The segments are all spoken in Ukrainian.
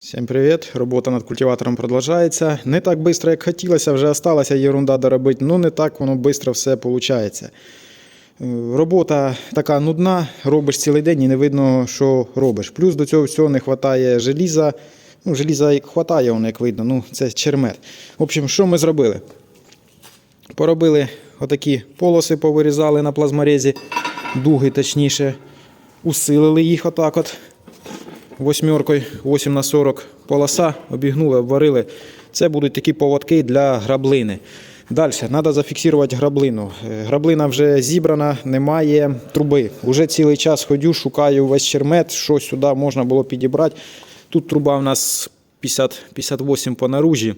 Всім привіт! Робота над культиватором продовжується. Не так швидко, як хотілося, вже залишилася єрунда доробити, ну не так воно швидко все виходить. Робота така нудна, робиш цілий день і не видно, що робиш. Плюс до цього всього не вистачає желіза. Ну, желіза і вистачає, воно, як видно, ну це чермет. В общем, що ми зробили? Поробили отакі полоси, повирізали на плазморезі, дуги точніше, усилили їх отак от восьмеркою 8 на 40 полоса, обігнули, обварили. Це будуть такі поводки для граблини. Далі, треба зафіксувати граблину. Е, Граблина вже зібрана, немає труби. Уже цілий час ходю, шукаю весь чермет, що сюди можна було підібрати. Тут труба у нас 50, 58 по наружі.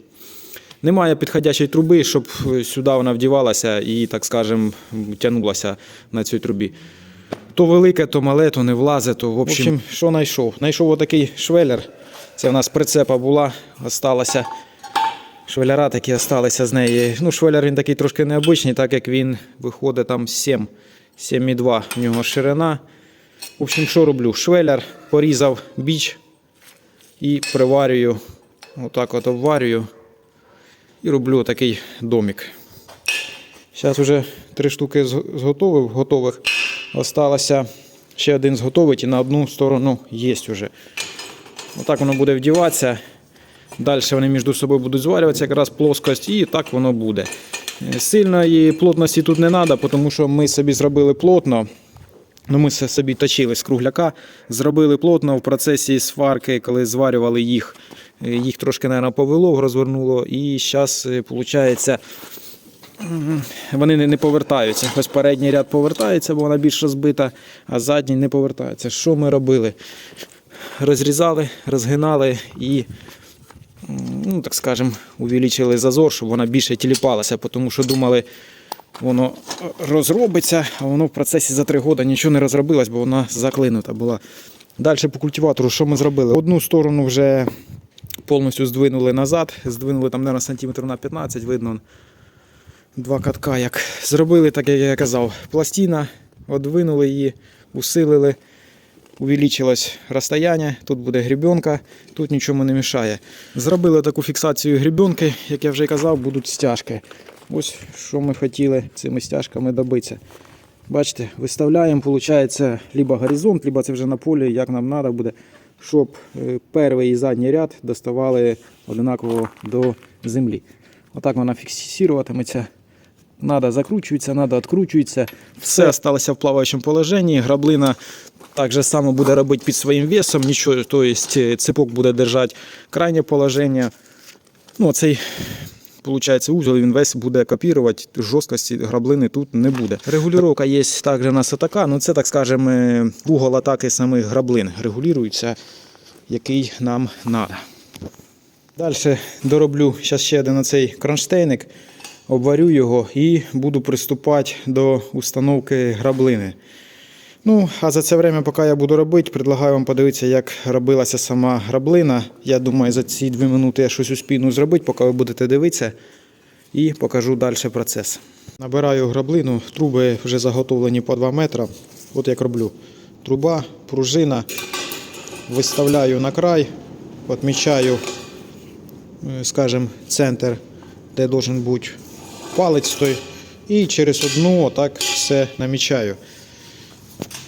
Немає підходячої труби, щоб е, сюди вона вдівалася і, так скажемо, тягнулася на цій трубі. То велике, то мале, то не влазить, то в общем, що знайшов? Знайшов отакий швелер. Це в нас прицепа була, осталася. Швеляра такі залишилися з неї. Ну, швелер він такий трошки необичний, так як він виходить там 7, 7,2 в нього ширина. В общем, що роблю? Швеляр порізав біч і приварюю. Отак от обварюю. І роблю такий домик. Зараз вже три штуки зг- зготовив, готових. Осталося ще один зготовить і на одну сторону є вже. Отак воно буде вдіватися. Далі вони між собою будуть зварюватися, якраз плоскость, і так воно буде. Е, Сильної плотності тут не треба, тому що ми собі зробили плотно. Ну, ми собі точили з кругляка, зробили плотно в процесі сварки, коли зварювали їх. е, Їх трошки, мабуть, повело, розвернуло. І зараз, виходить, вони не, повертаються. Ось передній ряд повертається, бо вона більш розбита, а задній не повертається. Що ми робили? Розрізали, розгинали і, ну, так скажемо, увеличили зазор, щоб вона більше тіліпалася, тому що думали, воно розробиться, а воно в процесі за три роки нічого не розробилось, бо вона заклинута була. Далі по культиватору, що ми зробили? Одну сторону вже повністю здвинули назад, здвинули там, мабуть, сантиметрів на 15, видно два катка, як зробили, так як я казав. Пластина, одвинули її, усилили, увеличилось розстояння, тут буде грібенка, тут нічому не мішає. Зробили таку фіксацію грібенки, як я вже казав, будуть стяжки. Ось що ми хотіли цими стяжками добитися. Бачите, виставляємо, виходить, либо горизонт, либо це вже на полі, як нам треба буде, щоб е, перший і задній ряд доставали однаково до землі. Отак вона фіксуватиметься. Надо закручується, надо відкручується. Все залишилося в плаваючому положенні. Граблина так же само буде робити під своїм весом. Нічого, тобто цепок буде держати крайнє положення. Ну, цей Получається, узел він весь буде копірувати, жорсткості граблини тут не буде. Регулювання є також у нас атака, ну це так скажемо, е, угол атаки самих граблин. Регулюється, який нам треба. Далі дороблю зараз ще один оцей кронштейник, обварю його і буду приступати до установки граблини. Ну, а за це время, поки я буду робити, предлагаю вам подивитися, як робилася сама граблина. Я думаю, за ці дві минути я щось успійну зробити, поки ви будете дивитися, і покажу далі процес. Набираю граблину, труби вже заготовлені по 2 метри. От як роблю. Труба, пружина, виставляю на край, відмічаю, е, скажімо, центр, де має бути палець той. І через одну отак все намічаю.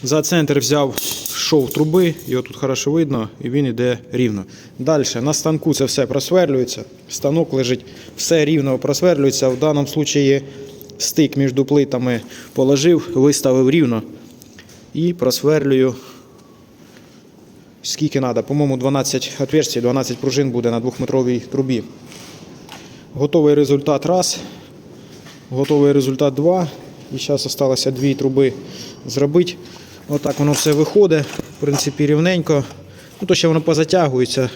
За центр взяв шов труби, його тут хорошо видно, і він йде рівно. Далі на станку це все просверлюється. Станок лежить, все рівно просверлюється. В даному випадку стик між плитами положив, виставив рівно і просверлюю скільки треба. По-моєму, 12 отверстий, 12 пружин буде на 2-метровій трубі. Готовий результат раз. Готовий результат 2. І зараз залишилося дві труби зробити. Отак воно все виходить. В принципі, рівненько. Ну, то ще воно позатягується.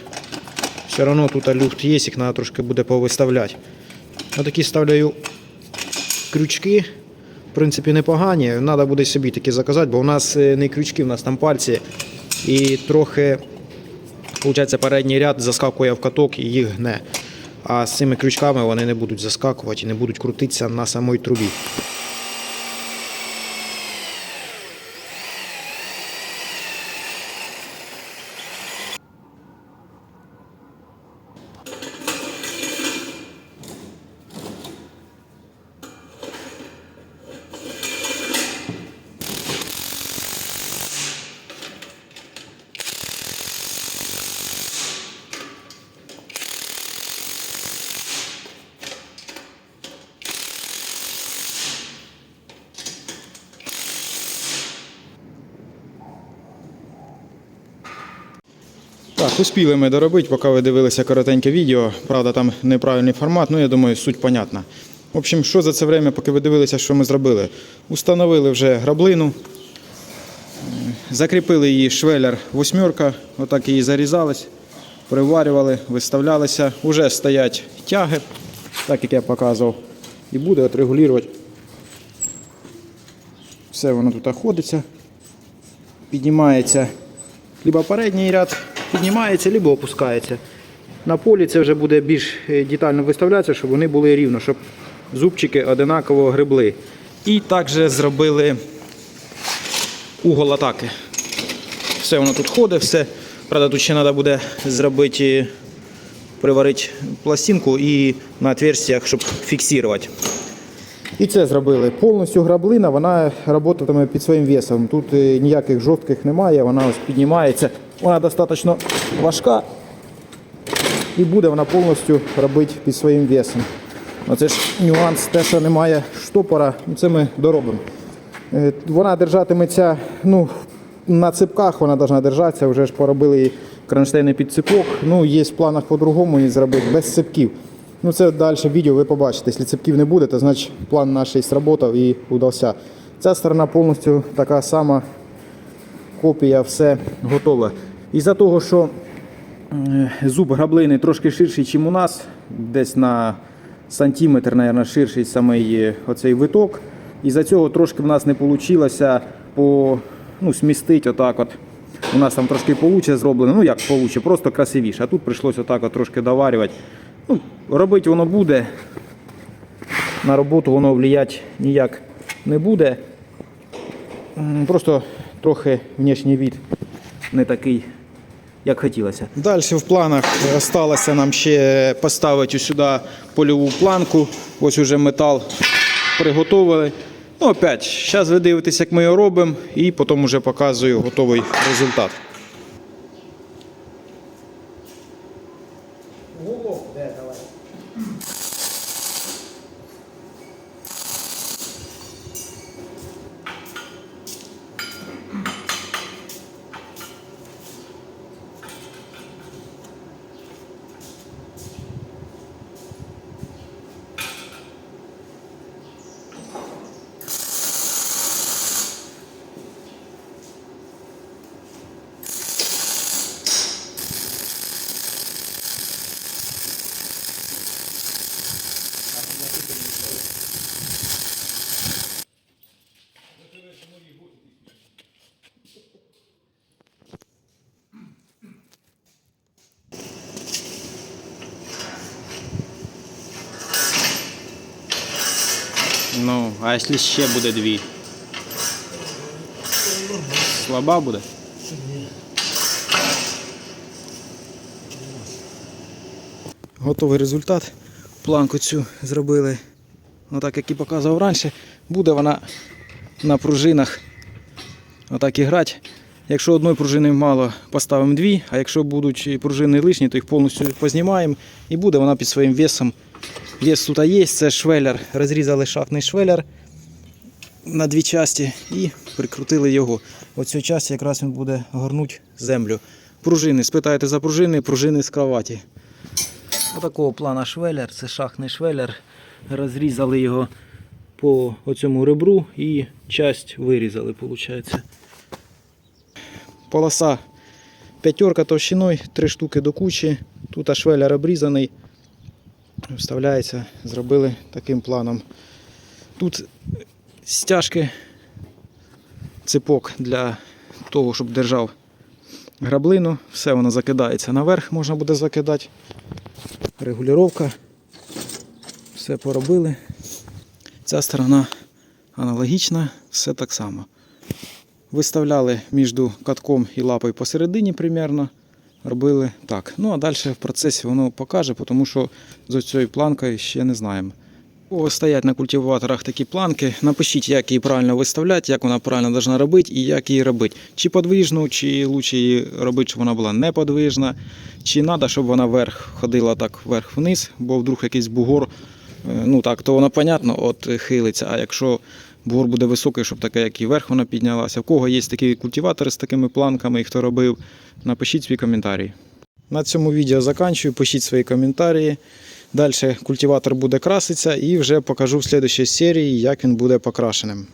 Все одно тут люфт є, їх треба трошки буде повиставляти. Отакі ставляю крючки. В принципі, непогані. Треба буде собі такі заказати, бо у нас е, не крючки, у нас там пальці. І трохи, виходить, передній ряд заскакує в каток і їх гне. А з цими крючками вони не будуть заскакувати і не будуть крутитися на самій трубі. Успіли ми доробити, поки ви дивилися коротеньке відео. Правда, там неправильний формат, ну я думаю, суть понятна. В общем, що за це время, поки ви дивилися, що ми зробили? Установили вже граблину, закріпили її швелер восьмерка, отак її зарізались, приварювали, виставлялися. Уже стоять тяги, так як я показував. І буде от регулювати. Все воно тут ходиться, піднімається либо передній ряд піднімається, либо опускається. На полі це вже буде більш е, детально виставлятися, щоб вони були рівно, щоб зубчики одинаково гребли. І також зробили угол атаки. Все воно тут ходить, все. Правда, тут ще треба буде зробити, приварити пластинку і на отверстиях, щоб фіксувати. І це зробили. Повністю граблина, вона працюватиме під своїм весом. Тут е, ніяких жорстких немає, вона ось піднімається. Вона достатньо важка і буде вона повністю робити під своїм весом. Оце ж нюанс, те, що немає штопора, ну, це ми доробимо. Е, Вона держатиметься ну, на ципках, вона повинна держатися, вже ж поробили її кронштейни під ципок. Ну, є в планах по-другому її зробити, без ципків. Ну, це далі відео ви побачите. Якщо ципків не буде, то значить план наш сработав і удався. Ця сторона повністю така сама копія, все готове. Із-за того, що зуб граблини трошки ширший, ніж у нас, десь на сантиметр, мабуть, ширший самий е, оцей виток. Із-за цього трошки в нас не вийшло по, ну, смістити отак от. У нас там трошки получше зроблено, ну як получше, просто красивіше. А тут прийшлося отак от трошки доварювати. Ну, робити воно буде. На роботу воно впливати ніяк не буде. Просто трохи внешній від не такий, як хотілося. Далі в планах залишилося нам ще поставити сюди польову планку. Ось уже метал приготовили. Ну, опять, зараз ви дивитесь, як ми його робимо, і потім вже показую готовий результат. Ну, а якщо ще буде дві? Слаба буде? Готовий результат. Планку цю зробили, отак як і показував раніше. Буде вона на пружинах отак і грати. Якщо одної пружини мало, поставимо дві, а якщо будуть пружини лишні, то їх повністю познімаємо і буде вона під своїм весом. Вес тут є, це швелер. Розрізали шахтний швелер на дві часті і прикрутили його. Оцю часть якраз він буде горнути землю. Пружини, спитаєте за пружини, пружини з кроваті. Отакого плана швелер, це шахтний швелер. Розрізали його по оцьому ребру і часть вирізали, виходить. Полоса п'ятерка товщиною, три штуки до кучі. Тут швелер обрізаний. Вставляється, зробили таким планом. Тут стяжки, ципок для того, щоб держав граблину. Все воно закидається наверх, можна буде закидати. Регулювання. Все поробили. Ця сторона аналогічна, все так само. Виставляли між катком і лапою посередині примерно. Робили так. Ну а далі в процесі воно покаже, тому що з цією планкою ще не знаємо. О, стоять на культиваторах такі планки. Напишіть, як її правильно виставляти, як вона правильно повинна робити і як її робити. Чи подвижну, чи краще її робити, щоб вона була неподвижна, чи треба, щоб вона вверх ходила так вверх-вниз, бо вдруг якийсь бугор, е, ну так, то воно понятно, от хилиться. А якщо Бур буде високий, щоб така, як і вверх вона піднялася. В кого є такі культиватори з такими планками і хто робив, напишіть свій коментарі. На цьому відео заканчую, пишіть свої коментарі. Далі культиватор буде краситися і вже покажу в слідчій серії, як він буде покрашеним.